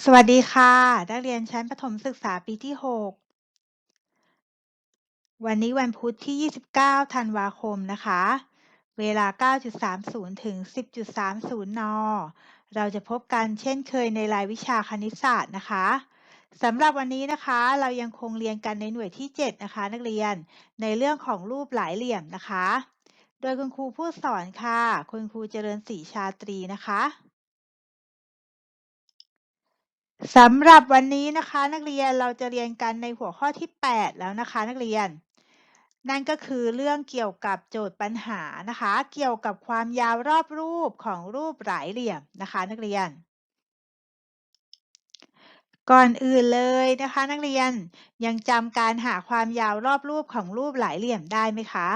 สวัสดีค่ะ นักเรียนชั้นประถมศึกษาปีที่ 6 วันนี้วันพุธที่ 29 ธันวาคมนะคะ เวลา 9.30 ถึง 10.30 น เราจะพบกันเช่นเคยในรายวิชาคณิตศาสตร์นะคะ สำหรับวันนี้นะคะ เรายังคงเรียนกันในหน่วยที่ 7 นะคะ นักเรียน ในเรื่องของรูปหลายเหลี่ยมนะคะ โดยคุณครูผู้สอนค่ะ คุณครูเจริญศรีชาตรีนะคะ สำหรับวันนี้นะคะ นักเรียนเราจะเรียนกันในหัวข้อที่ 8 แล้วนะคะ นักเรียน นั่นก็คือเรื่องเกี่ยวกับโจทย์ปัญหานะคะ เกี่ยวกับความยาวรอบรูปของรูปหลายเหลี่ยมนะคะ นักเรียน ก่อนอื่นเลยนะคะ นักเรียนยังจำการหาความยาวรอบรูปของรูปหลายเหลี่ยมได้ไหมคะ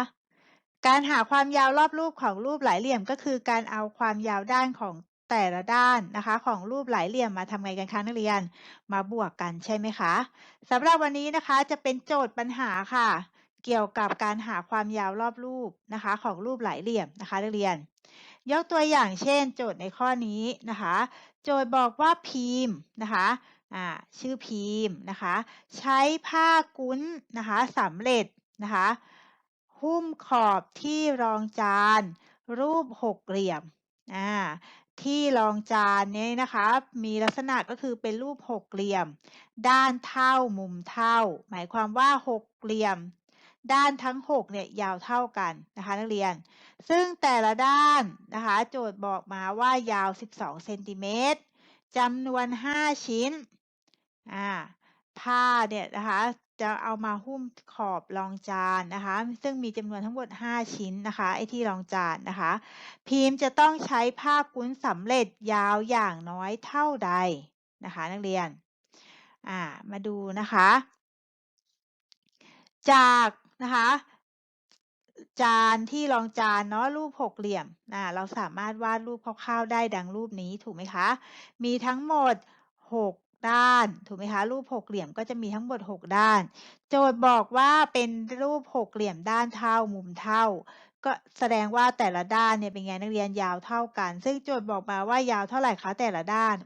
การหาความยาวรอบรูปของรูปหลายเหลี่ยมก็คือการเอาความยาวด้านของ แต่ละด้านนะคะ ของรูปหลายเหลี่ยมมาทำไงกันคะนักเรียนมาบวกกันใช่ไหมคะสำหรับวันนี้นะคะจะเป็นโจทย์ปัญหาค่ะ เกี่ยวกับการหาความยาวรอบรูปนะคะ ของรูปหลายเหลี่ยมนะคะนักเรียน ยกตัวอย่างเช่น โจทย์ในข้อนี้นะคะ โจทย์บอกว่าพิมพ์นะคะชื่อพิมพ์นะคะ ใช้ผ้ากุ้นนะคะสำเร็จนะคะหุ้มขอบที่รองจาน รูปหกเหลี่ยมอ่า ที่รองจานนี้นะคะ มีลักษณะก็คือเป็นรูปหกเหลี่ยม ด้านเท่ามุมเท่า หมายความว่าหกเหลี่ยม ด้านทั้งหกเนี่ยยาวเท่ากันนะคะนักเรียน ซึ่งแต่ละด้านนะคะ โจทย์บอกมาว่ายาว 12เซนติเมตรจำนวน 5 ชิ้นอ่าผ้าเนี่ยนะคะ จะเอามาหุ้มขอบรองจานนะคะ ซึ่งมีจำนวนทั้งหมด 5 ชิ้นนะคะไอที่รองจานนะคะ พิมพ์จะต้องใช้ผ้ากุ้นสำเร็จยาวอย่างน้อยเท่าใดนะคะ นักเรียนอ่ามาดูนะคะ จากนะคะจานที่รองจานเนาะรูปหกเหลี่ยมอ่าเราสามารถวาดรูปคร่าวๆได้ดังรูปนี้ถูกไหมคะ มีทั้งหมด6 ด้านถูกไหมคะรูปหกเหลี่ยมก็จะมีทั้งหมด 6 ด้าน โจทย์บอกว่าเป็นรูปหกเหลี่ยมด้านเท่ามุมเท่า ก็แสดงว่าแต่ละด้านเนี่ยเป็นไงนักเรียนยาวเท่ากัน ซึ่งโจทย์บอกมาว่ายาวเท่าไหร่คะแต่ละด้าน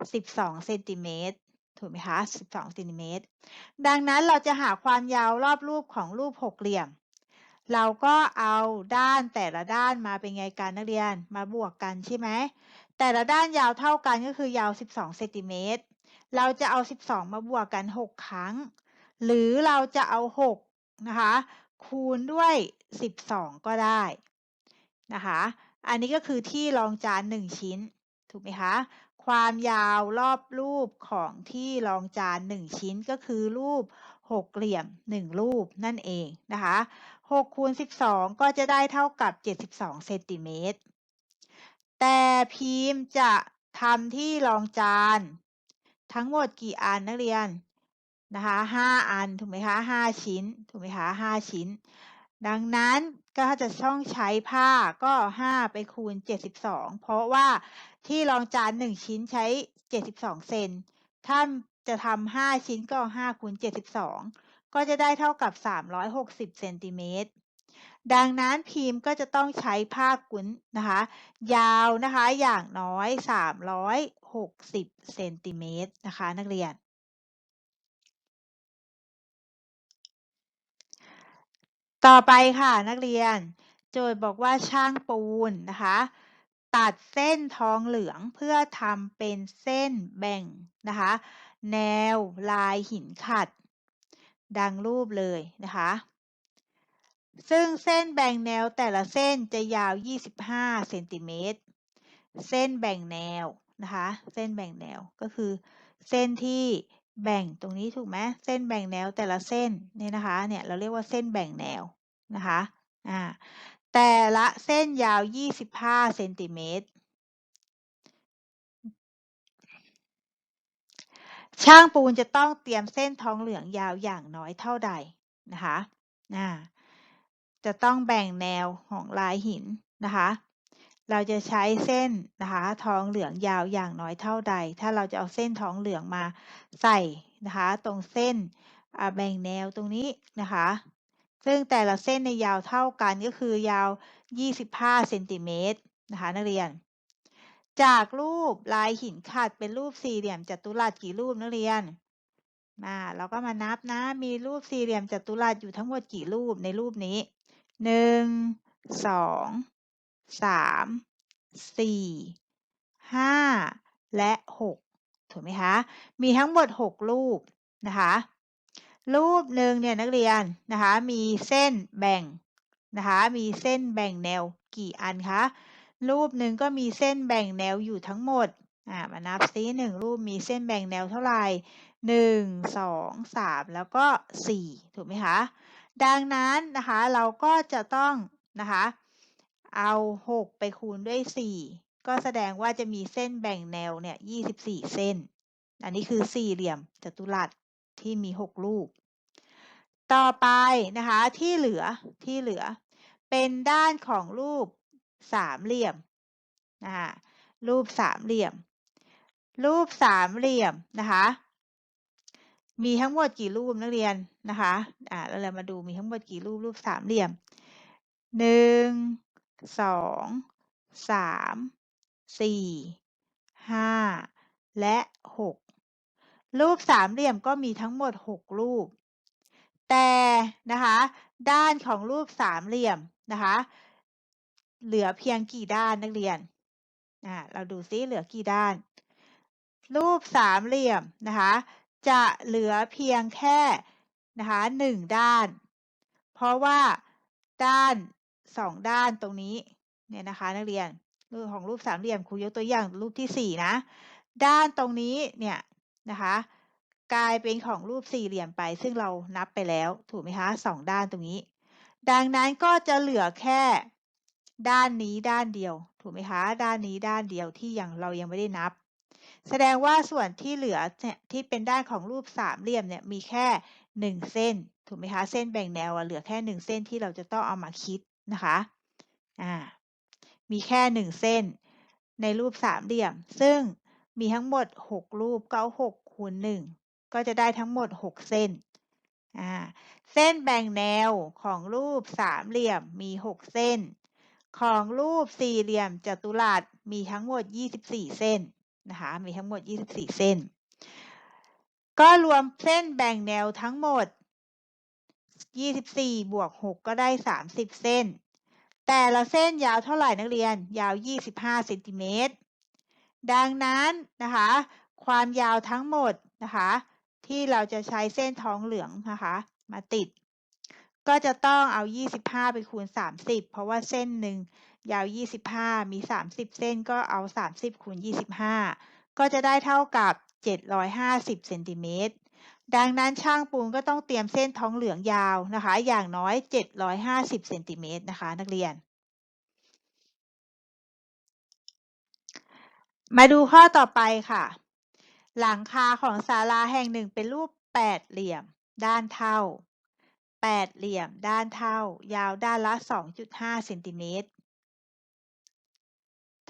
12เซนติเมตรถูกไหมคะ12เซนติเมตรดังนั้นเราจะหาความยาวรอบรูปของรูปหกเหลี่ยม เราก็เอาด้านแต่ละด้านมาเป็นไงกันนักเรียน มาบวกกันใช่ไหม แต่ละด้านยาวเท่ากันก็คือยาว 12เซนติเมตร เราจะเอา 12 มาบวกกัน 6 ครั้ง หรือเราจะเอา 6 นะคะ คูณด้วย 12 ก็ได้นะคะ อันนี้ก็คือที่รองจาน 1 ชิ้น ถูกไหมคะ ความยาวรอบรูปของที่รองจาน 1 ชิ้นก็คือรูปหกเหลี่ยม 1 รูปนั่นเองนะคะ6คูณ12 ก็จะได้เท่ากับ 72 เซนติเมตร แต่พิมพ์จะทำที่รองจาน ทั้งหมดกี่อันนักเรียนนะคะ5อันถูกไหมคะ5ชิ้นถูกไหมคะ5ชิ้น ดังนั้นก็จะต้องใช้ผ้าก็5ไปคูณ72เพราะว่าที่รองจาน1ชิ้นใช้72เซนถ้าจะทำ5ชิ้นก็5คูณ72ก็จะได้เท่ากับ360เซนติเมตรดังนั้นพิมพ์ก็จะต้องใช้ผ้ากุ้นนะคะ ยาวนะคะอย่างน้อย 60เซนติเมตรนะคะนักเรียน ต่อไปค่ะนักเรียน โจทย์บอกว่าช่างปูนนะคะ ตัดเส้นทองเหลืองเพื่อทำเป็นเส้นแบ่งนะคะ แนวลายหินขัด ดังรูปเลยนะคะซึ่งเส้นแบ่งแนวแต่ละเส้นจะยาว 25 เซนติเมตร เส้นแบ่งแนว นะคะ เส้นแบ่งแนวก็คือ เส้นที่แบ่งตรงนี้ถูกไหมเส้นแบ่งแนวแต่ละเส้นเนี่ยนะคะเนี่ยเราเรียกว่าเส้นแบ่งแนวนะคะอ่าแต่ละเส้นยาว 25เซนติเมตรช่างปูนจะต้องเตรียมเส้นทองเหลืองยาวอย่างน้อยเท่าใดนะคะอ่าจะต้องแบ่งแนวของลายหินนะคะ เราจะใช้เส้นนะคะทองเหลืองยาวอย่างน้อยเท่าใด ถ้าเราจะเอาเส้นทองเหลืองมาใส่นะคะตรงเส้นแบ่งแนวตรงนี้นะคะ ซึ่งแต่ละเส้นในยาวเท่ากันก็คือยาว 25เซนติเมตรนะคะนักเรียน จากรูปลายหินขัดเป็นรูปสี่เหลี่ยมจัตุรัสกี่รูปนักเรียนมาเราก็มานับนะ มีรูปสี่เหลี่ยมจัตุรัสอยู่ทั้งหมดกี่รูปในรูปนี้หนึ่งสอง สามสี่ห้าและหกถูกไหมคะ มีทั้งหมดหกรูปนะคะ รูปหนึ่งเนี่ยนักเรียนนะคะ มีเส้นแบ่งนะคะ มีเส้นแบ่งแนวกี่อันคะ รูปหนึ่งก็มีเส้นแบ่งแนวอยู่ทั้งหมดอ่ามานับซิหนึ่งรูปมีเส้นแบ่งแนวเท่าไหร่หนึ่งสองสามแล้วก็สี่ถูกไหมคะ ดังนั้นนะคะเราก็จะต้องนะคะ เอาหกไปคูณด้วยสี่ก็แสดงว่าจะมีเส้นแบ่งแนวเนี่ยยี่สิบสี่เส้น อันนี้คือสี่เหลี่ยมจัตุรัสที่มีหกรูปต่อไปนะคะที่เหลือที่เหลือ เป็นด้านของรูปสามเหลี่ยมนะคะรูปสามเหลี่ยม รูปสามเหลี่ยมนะคะมีทั้งหมดกี่รูปนักเรียนนะคะ อ่า เราเลยมาดูมีทั้งหมดกี่รูปรูปสามเหลี่ยมหนึ่ง สองสามสี่ห้าและหกรูปสามเหลี่ยมก็มีทั้งหมดหกรูป แต่นะคะด้านของรูปสามเหลี่ยมนะคะเหลือเพียงกี่ด้านนักเรียนอ่าเราดูซิเหลือกี่ด้าน รูปสามเหลี่ยมนะคะจะเหลือเพียงแค่นะคะหนึ่งด้าน เพราะว่าด้าน สองด้านตรงนี้เนี่ยนะคะนักเรียนรูปของรูปสามเหลี่ยมครูยกตัวอย่างรูปที่สี่นะ ด้านตรงนี้เนี่ยนะคะ กลายเป็นของรูปสี่เหลี่ยมไป ซึ่งเรานับไปแล้วถูกไหมคะสองด้านตรงนี้ ดังนั้นก็จะเหลือแค่ด้านนี้ด้านเดียว ถูกไหมคะ ด้านนี้ด้านเดียวที่ยังเรายังไม่ได้นับ แสดงว่าส่วนที่เหลือเนี่ยที่เป็นด้านของรูปสามเหลี่ยมเนี่ยมีแค่หนึ่งเส้น ถูกไหมคะ เส้นแบ่งแนวเหลือแค่หนึ่งเส้นที่เราจะต้องเอามาคิด นะคะอ่ามีแค่หนึ่งเส้นในรูปสามเหลี่ยม ซึ่งมีทั้งหมดหกรูปก็เอาหกคูณหนึ่งก็จะได้ทั้งหมดหกเส้นอ่าเส้นแบ่งแนวของรูปสามเหลี่ยมมีหกเส้น ของรูปสี่เหลี่ยมจัตุรัสมีทั้งหมดยี่สิบสี่เส้นนะคะมีทั้งหมดยี่สิบสี่เส้น ก็รวมเส้นแบ่งแนวทั้งหมด ยี่สิบสี่บวกหกก็ได้สามสิบเส้น แต่ละเส้นยาวเท่าไหร่นักเรียน ยาว25เซนติเมตร ดังนั้นนะคะ ความยาวทั้งหมดนะคะ ที่เราจะใช้เส้นท้องเหลืองนะคะ มาติด ก็จะต้องเอา 25 ไปคูณ 30 เพราะว่าเส้นหนึ่งยาว 25 มี 30 เส้นก็เอา 30คูณ25 ก็จะได้เท่ากับ 750เซนติเมตร ดังนั้นช่างปูนก็ต้องเตรียมเส้นท้องเหลืองยาวนะคะ อย่างน้อย 750เซนติเมตรนะคะ นักเรียน มาดูข้อต่อไปค่ะ หลังคาของศาลาแห่งหนึ่งเป็นรูปแปดเหลี่ยม ด้านเท่าแปดเหลี่ยม ด้านเท่า ยาวด้านละ 2.5เซนติเมตร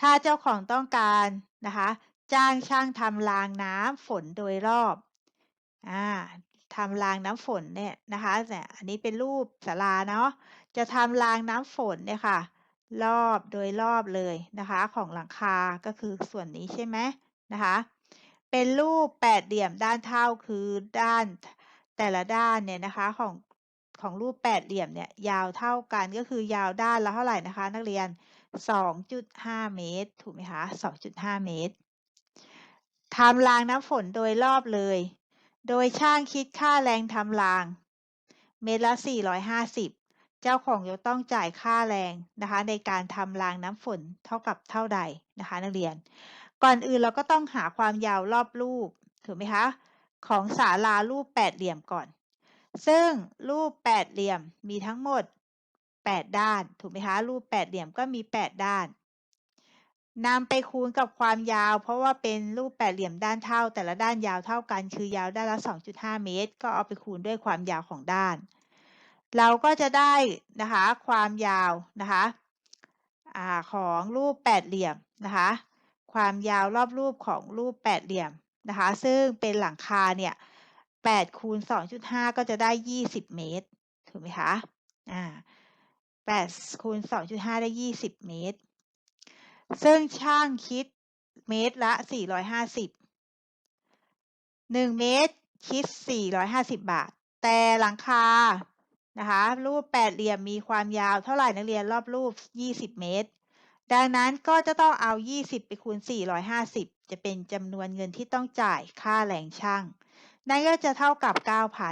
ถ้าเจ้าของต้องการนะคะ จ้างช่างทำรางน้ำฝนโดยรอบ อ่าทำรางน้ำฝนเนี่ยนะคะ เนี่ย อันนี้เป็นรูปศาลาเนาะ จะทำรางน้ำฝนเนี่ยค่ะ รอบโดยรอบเลยนะคะ ของหลังคา ก็คือส่วนนี้ใช่ไหมนะคะ เป็นรูปแปดเหลี่ยมด้านเท่า คือด้าน แต่ละด้านเนี่ยนะคะ ของ ของรูปแปดเหลี่ยมเนี่ยยาวเท่ากัน ก็คือยาวด้านละเท่าไหร่นะคะนักเรียน 2.5 เมตร ถูกไหมคะ 2.5 เมตร ทำรางน้ำฝนโดยรอบเลย โดยช่างคิดค่าแรงทำราง เมตรละ 450 เจ้าของจะต้องจ่ายค่าแรงนะคะ ในการทำรางน้ำฝนเท่ากับเท่าใดนะคะ นักเรียน ก่อนอื่นเราก็ต้องหาความยาวรอบรูปถูกไหมคะ ของศาลารูปแปดเหลี่ยมก่อน ซึ่งรูปแปดเหลี่ยมมีทั้งหมด 8 ด้าน ถูกไหมคะ รูปแปดเหลี่ยมก็มี 8 ด้าน นำไปคูณกับความยาว เพราะว่าเป็นรูปแปดเหลี่ยมด้านเท่า แต่ละด้านยาวเท่ากัน คือยาวด้านละ 2.5 เมตร ก็เอาไปคูณด้วยความยาวของด้าน เราก็จะได้นะคะความยาวนะคะอของรูปแปดเหลี่ยมนะคะความยาวรอบรูปของรูปแปดเหลี่ยมนะคะซึ่งเป็นหลังคาเนี่ย8คูณ2.5 ก็จะได้ 20 เมตรถูกไหมคะอ่า8คูณ2.5 ได้ 20 เมตร ซึ่งช่างคิดเมตรละ 450 1 เมตรคิด 450 บาท แต่หลังคานะคะรูปแปดเหลี่ยมมีความยาวเท่าไหร่นักเรียนรอบรูป 20 เมตร ดังนั้นก็จะต้องเอา 20 ไปคูณ 450 จะเป็นจำนวนเงินที่ต้องจ่ายค่าแรงช่าง นั่นก็จะเท่ากับ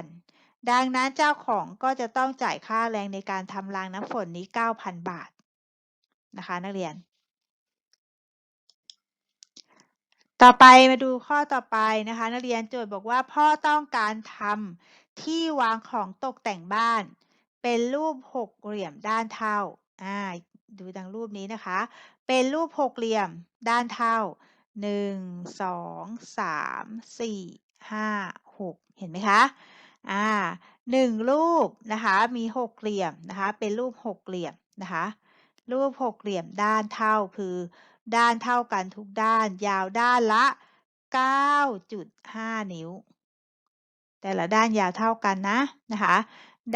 9,000 ดังนั้นเจ้าของก็จะต้องจ่ายค่าแรงในการทำรางน้ำฝนนี้ 9,000 บาทนะคะนักเรียน ต่อไปมาดูข้อต่อไปนะคะ นักเรียนโจทย์บอกว่าพ่อต้องการทำที่วางของตกแต่งบ้าน เป็นรูปหกเหลี่ยมด้านเท่าอ่าดูดังรูปนี้นะคะ เป็นรูปหกเหลี่ยมด้านเท่าหนึ่งสองสามสี่ห้าหกเห็นไหมคะอ่าหนึ่งรูปนะคะมีหกเหลี่ยมนะคะ เป็นรูปหกเหลี่ยมนะคะ รูปหกเหลี่ยมด้านเท่าคือ ด้านเท่ากันทุกด้านยาวด้านละ 9.5 นิ้ว แต่ละด้านยาวเท่ากันนะนะคะ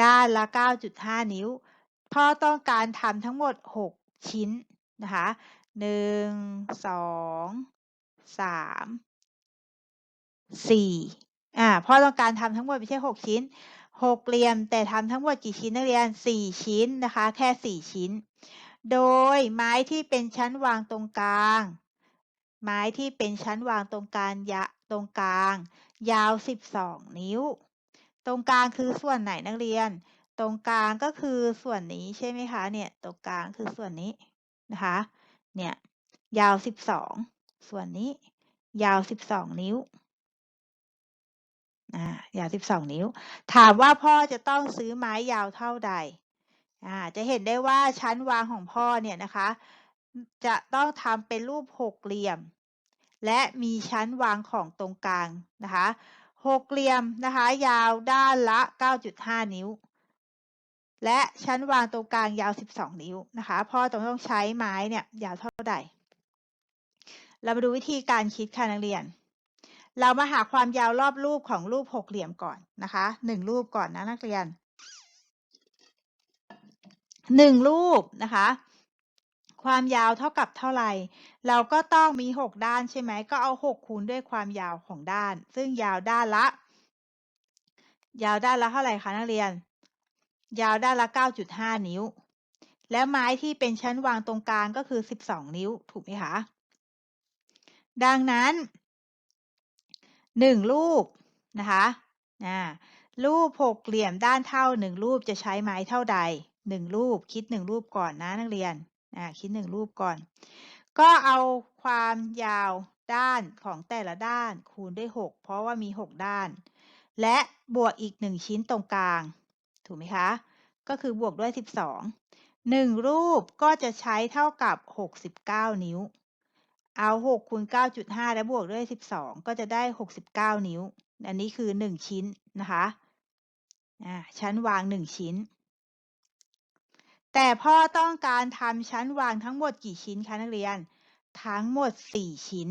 ด้านละ 9.5 นิ้ว พ่อต้องการทำทั้งหมด 6 ชิ้นนะคะหนึ่งสองสามสี่อ่าพ่อต้องการทำทั้งหมดไม่ใช่6ชิ้น6เหลี่ยมแต่ทำทั้งหมดกี่ชิ้นนักเรียน4ชิ้นนะคะ แค่4ชิ้น โดยไม้ที่เป็นชั้นวางตรงกลาง ไม้ที่เป็นชั้นวางตรงกลางยะตรงกลาง ยาว 12 นิ้ว ตรงกลางคือส่วนไหนนักเรียน ตรงกลางก็คือส่วนนี้ใช่ไหมคะเนี่ยตรงกลางคือส่วนนี้นะคะเนี่ยยาว 12 ส่วนนี้ ยาว 12 นิ้วอ่ายาว 12 นิ้ว ถามว่าพ่อจะต้องซื้อไม้ยาวเท่าใด อ่าจะเห็นได้ว่าชั้นวางของพ่อเนี่ยนะคะ จะต้องทำเป็นรูปหกเหลี่ยม และมีชั้นวางของตรงกลางนะคะหกเหลี่ยมนะคะ ยาวด้านละ 9.5 นิ้ว และชั้นวางตรงกลางยาว 12 นิ้วนะคะพ่อต้องต้องใช้ไม้เนี่ยยาวเท่าใดเรามาดูวิธีการคิดค่ะนักเรียน เรามาหาความยาวรอบรูปของรูปหกเหลี่ยมก่อนนะคะหนึ่งรูปก่อนนะนักเรียน หนึ่งรูปนะคะ ความยาวเท่ากับเท่าไหร่ เราก็ต้องมีหกด้านใช่ไหม ก็เอาหกคูณด้วยความยาวของด้าน ซึ่งยาวด้านละ ยาวด้านละเท่าไหร่คะนักเรียน ยาวด้านละ 9.5 นิ้ว แล้วไม้ที่เป็นชั้นวางตรงกลางก็คือ 12 นิ้ว ถูกไหมคะ ดังนั้นหนึ่งรูปนะคะอ่ารูปหกเหลี่ยมด้านเท่าหนึ่งรูปจะใช้ไม้เท่าใด หนึ่งรูป คิดหนึ่งรูปก่อนนะนักเรียนอ่าคิดหนึ่งรูปก่อน ก็เอาความยาวด้านของแต่ละด้านคูณด้วยหกเพราะว่ามีหกด้าน และบวกอีกหนึ่งชิ้นตรงกลาง ถูกไหมคะ ก็คือบวกด้วยสิบสองหนึ่งรูปก็จะใช้เท่ากับหกสิบเก้านิ้ว เอาหกคูณเก้าจุดห้าแล้วบวกด้วยสิบสองก็จะได้หกสิบเก้านิ้ว อันนี้คือหนึ่งชิ้นนะคะ อ่า ชั้นวางหนึ่งชิ้น แต่พ่อต้องการทำชั้นวางทั้งหมดกี่ชิ้นคะนักเรียน ทั้งหมดสี่ชิ้น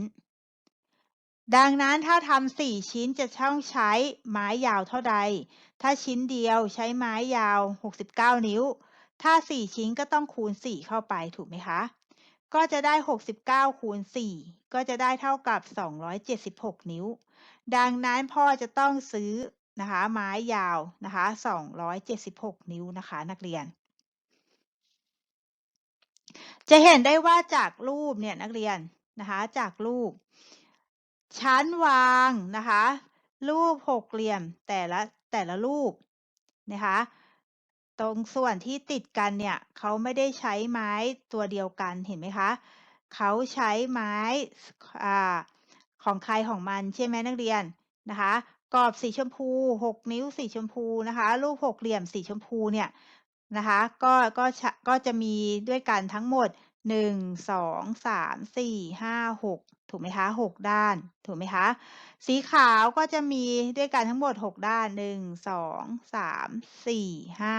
ดังนั้นถ้าทำสี่ชิ้นจะต้องใช้ไม้ยาวเท่าใด ถ้าชิ้นเดียวใช้ไม้ยาว 69 นิ้ว ถ้าสี่ชิ้นก็ต้องคูณสี่เข้าไปถูกไหมคะ ก็จะได้ 69 คูณ 4 ก็จะได้เท่ากับ 276 นิ้ว ดังนั้นพ่อจะต้องซื้อนะคะไม้ยาวนะคะ 276 นิ้วนะคะนักเรียน จะเห็นได้ว่าจากรูปเนี่ยนักเรียนนะคะจากรูป ชั้นวางนะคะรูปหกเหลี่ยมแต่ละแต่ละรูปนะคะตรงส่วนที่ติดกันเนี่ยเขาไม่ได้ใช้ไม้ตัวเดียวกันเห็นไหมคะเขาใช้ไม้อของใครของมันใช่ไหมนักเรียนนะคะกรอบสีชมพูหกนิ้วสีชมพูนะคะรูปหกเหลี่ยมสีชมพูเนี่ย นะคะ ก็ก็ก็จะมีด้วยกันทั้งหมดหนึ่งสองสามสี่ห้าหกถูกไหมคะหกด้าน ถูกไหมคะ สีขาวก็จะมีด้วยกันทั้งหมดหกด้านหนึ่งสองสามสี่ห้า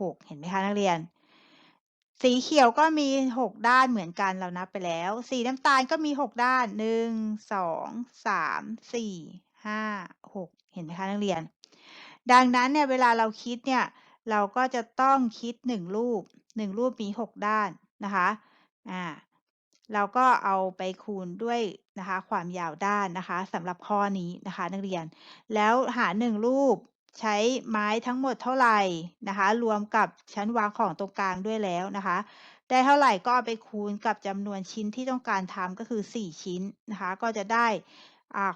หกเห็นไหมคะนักเรียน สีเขียวก็มีหกด้านเหมือนกันเรานับไปแล้ว สีน้ำตาลก็มีหกด้านหนึ่งสองสามสี่ห้าหกเห็นไหมคะนักเรียน ดังนั้นเนี่ยเวลาเราคิดเนี่ย เราก็จะต้องคิดหนึ่งรูปหนึ่งรูปมีหกด้านนะคะอ่าเราก็เอาไปคูณด้วยนะคะความยาวด้านนะคะสำหรับข้อนี้นะคะนักเรียน แล้วหา 1 รูปใช้ไม้ทั้งหมดเท่าไหร่นะคะ รวมกับชั้นวางของตรงกลางด้วยแล้วนะคะ ได้เท่าไหร่ก็เอาไปคูณกับจำนวนชิ้นที่ต้องการทำก็คือ 4 ชิ้นนะคะ ก็จะได้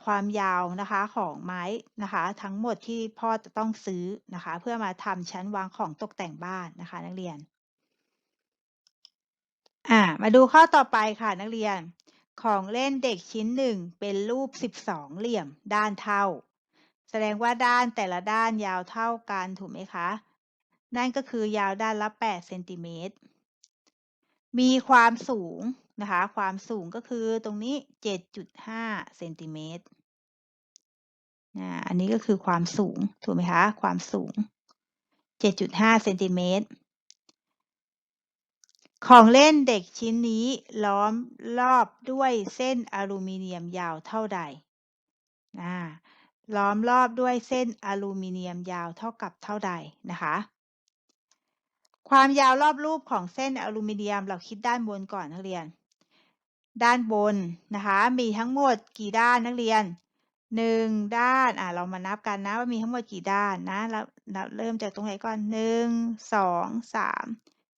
ความยาวนะคะของไม้นะคะ ทั้งหมดที่พ่อจะต้องซื้อนะคะ เพื่อมาทำชั้นวางของตกแต่งบ้านนะคะ นักเรียนอ่ามาดูข้อต่อไปค่ะนักเรียนของเล่นเด็กชิ้นหนึ่งเป็นรูป 12 เหลี่ยมด้านเท่า แสดงว่าด้านแต่ละด้านยาวเท่ากันถูกไหมคะ นั่นก็คือยาวด้านละ 8 เซนติเมตร มีความสูง นะคะ ความสูงก็คือตรงนี้ 7.5เซนติเมตรอันนี้ก็คือความสูง ถูกไหมคะ ความสูง 7.5เซนติเมตร ของเล่นเด็กชิ้นนี้ล้อมรอบด้วยเส้นอลูมิเนียมยาวเท่าใดล้อมรอบด้วยเส้นอลูมิเนียมยาวเท่ากับเท่าใดนะคะ ความยาวรอบรูปของเส้นอลูมิเนียมเราคิดด้านบนก่อนนักเรียน ด้านบนนะคะ มีทั้งหมดกี่ด้านนักเรียนหนึ่งด้านอ่าเรามานับกันนะว่ามีทั้งหมดกี่ด้านนะเราเราเริ่มจากตรงไหนก่อนหนึ่งสองสาม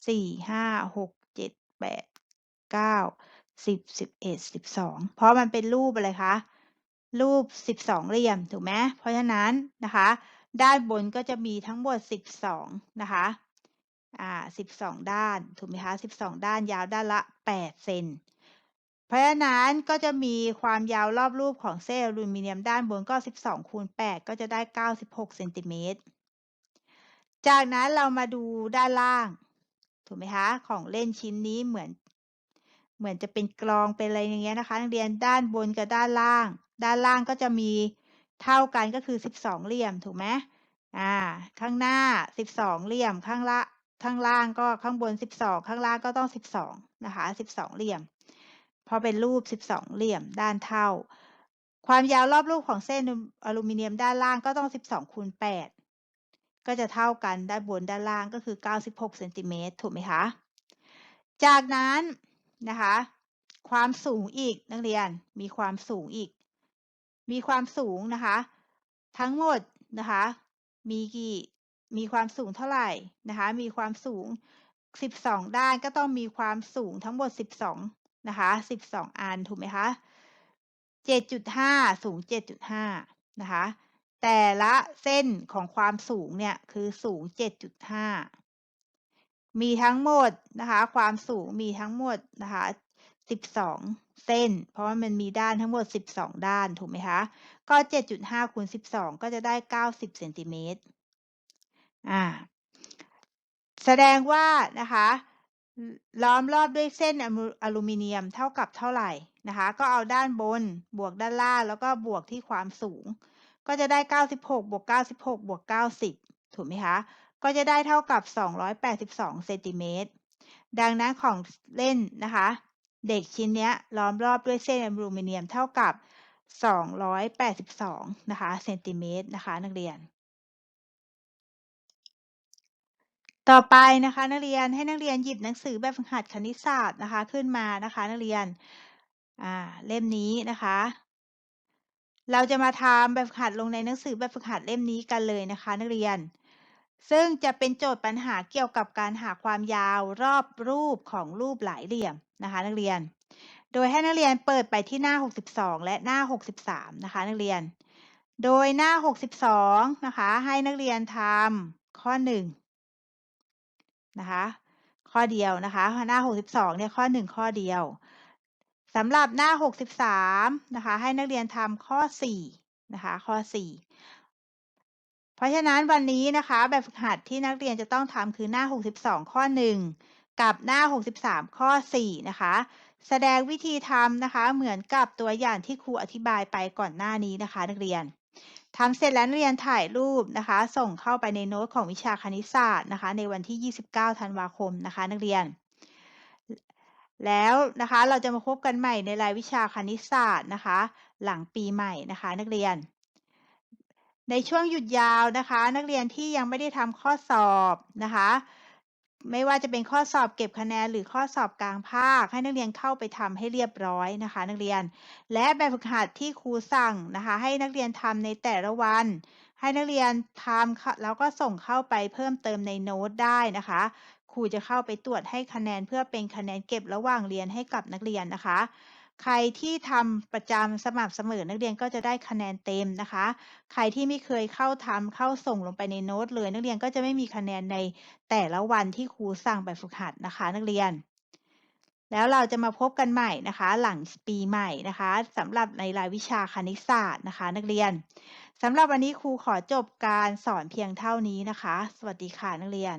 สี่ห้าหกเจ็ดแปดเก้าสิบสิบเอ็ดสิบสองเพราะมันเป็นรูปอะไรคะ รูปสิบสองเหลี่ยมถูกไหมเพราะฉะนั้นนะคะ ด้านบนก็จะมีทั้งหมดสิบสองนะคะอ่าสิบสองด้านถูกไหมคะสิบสองด้านยาวด้านละแปดเซน เพราะฉะนั้นก็จะมีความยาวรอบรูปของเส้นอลูมิเนียมด้านบนก็ 12 คูณ 8 ก็จะได้ 96 เซนติเมตร จากนั้นเรามาดูด้านล่าง ถูกไหมคะ ของเล่นชิ้นนี้เหมือน เหมือนจะเป็นกลองเป็นอะไรอย่างเงี้ยนะคะ นักเรียนด้านบนกับด้านล่าง ด้านล่างก็จะมีเท่ากันก็คือ 12 เหลี่ยม ถูกไหมอ่า ข้างหน้า 12 เหลี่ยม ข้างละ ข้างล่างก็ข้างบน 12 ข้างล่างก็ต้อง 12 นะคะ 12 เหลี่ยม พอเป็นรูป 12 เหลี่ยมด้านเท่า ความยาวรอบรูปของเส้นอลูมิเนียมด้านล่างก็ต้อง 12คูณ8ก็จะเท่ากันด้านบนด้านล่างก็คือ 96เซนติเมตรถูกไหมคะ จากนั้นนะคะ ความสูงอีกนักเรียนมีความสูงอีก มีความสูงนะคะ ทั้งหมดนะคะ มีกี่มีความสูงเท่าไหร่นะคะ มีความสูง 12 ด้านก็ต้องมีความสูงทั้งหมด 12 นะคะ12 อันถูกไหมคะ7.5 สูง 7.5 นะคะ แต่ละเส้นของความสูงเนี่ยคือสูง 7.5 มีทั้งหมดนะคะความสูงมีทั้งหมดนะคะ12 เส้น เพราะว่ามันมีด้านทั้งหมด 12 ด้านถูกไหมคะ ก็ 7.5คูณ12 ก็จะได้ 90เซนติเมตรอ่าแสดงว่านะคะ ล้อมรอบด้วยเส้นอลูมิเนียมเท่ากับเท่าไหร่นะคะ ก็เอาด้านบนบวกด้านล่างแล้วก็บวกที่ความสูง ก็จะได้ 96บวก96บวก90 ถูกไหมคะ ก็จะได้เท่ากับ 282เซนติเมตรดังนั้นของเล่นนะคะ เด็กชิ้นนี้ล้อมรอบด้วยเส้นอลูมิเนียมเท่ากับ 282 นะคะเซนติเมตรนะคะ นักเรียน ต่อไปนะคะ นักเรียนให้นักเรียนหยิบหนังสือแบบฝึกหัดคณิตศาสตร์นะคะ ขึ้นมานะคะ นักเรียนอ่าเล่มนี้นะคะ เราจะมาทำแบบฝึกหัดลงในหนังสือแบบฝึกหัดเล่มนี้กันเลยนะคะ นักเรียน ซึ่งจะเป็นโจทย์ปัญหาเกี่ยวกับการหาความยาวรอบรูปของรูปหลายเหลี่ยมนะคะ นักเรียน โดยให้นักเรียนเปิดไปที่หน้า 62 และหน้า 63 นะคะ นักเรียน โดยหน้า 62 นะคะ ให้นักเรียนทำข้อ 1 นะคะ ข้อเดียวนะคะ หน้า 62เนี่ยข้อ 1 ข้อเดียวสำหรับหน้า 63นะคะ ให้นักเรียนทำข้อ4นะคะ ข้อ 4 เพราะฉะนั้นวันนี้นะคะ แบบฝึกหัดที่นักเรียนจะต้องทำคือหน้า 62 ข้อ 1 กับหน้า 63 ข้อ 4 นะคะ แสดงวิธีทำนะคะ เหมือนกับตัวอย่างที่ครูอธิบายไปก่อนหน้านี้นะคะ นักเรียน ทำเสร็จแล้วนักเรียนถ่ายรูปนะคะ ส่งเข้าไปในโน้ตของวิชาคณิตศาสตร์นะคะ ในวันที่ 29 ธันวาคมนะคะ นักเรียน แล้วนะคะเราจะมาพบกันใหม่ในรายวิชาคณิตศาสตร์นะคะ หลังปีใหม่นะคะ นักเรียน ในช่วงหยุดยาวนะคะ นักเรียนที่ยังไม่ได้ทำข้อสอบนะคะ ไม่ว่าจะเป็นข้อสอบเก็บคะแนนหรือข้อสอบกลางภาค ให้นักเรียนเข้าไปทำให้เรียบร้อยนะคะ นักเรียน และแบบฝึกหัดที่ครูสั่งนะคะ ให้นักเรียนทำในแต่ละวัน ให้นักเรียนทำคแล้วก็ส่งเข้าไปเพิ่มเติมในโน้ตได้นะคะครูจะเข้าไปตรวจให้คะแนนเพื่อเป็นคะแนนเก็บระหว่างเรียนให้กับนักเรียนนะคะ ใครที่ทำประจำสม่ำเสมอนักเรียนก็จะได้คะแนนเต็มนะคะ ใครที่ไม่เคยเข้าทำเข้าส่งลงไปในโน้ตเลยนักเรียนก็จะไม่มีคะแนนในแต่ละวันที่ครูสั่งแบบฝึกหัดนะคะ นักเรียน แล้วเราจะมาพบกันใหม่นะคะ หลังปีใหม่นะคะสำหรับในรายวิชาคณิตศาสตร์นะคะ นักเรียนสำหรับวันนี้ครูขอจบการสอนเพียงเท่านี้นะคะ สวัสดีค่ะนักเรียน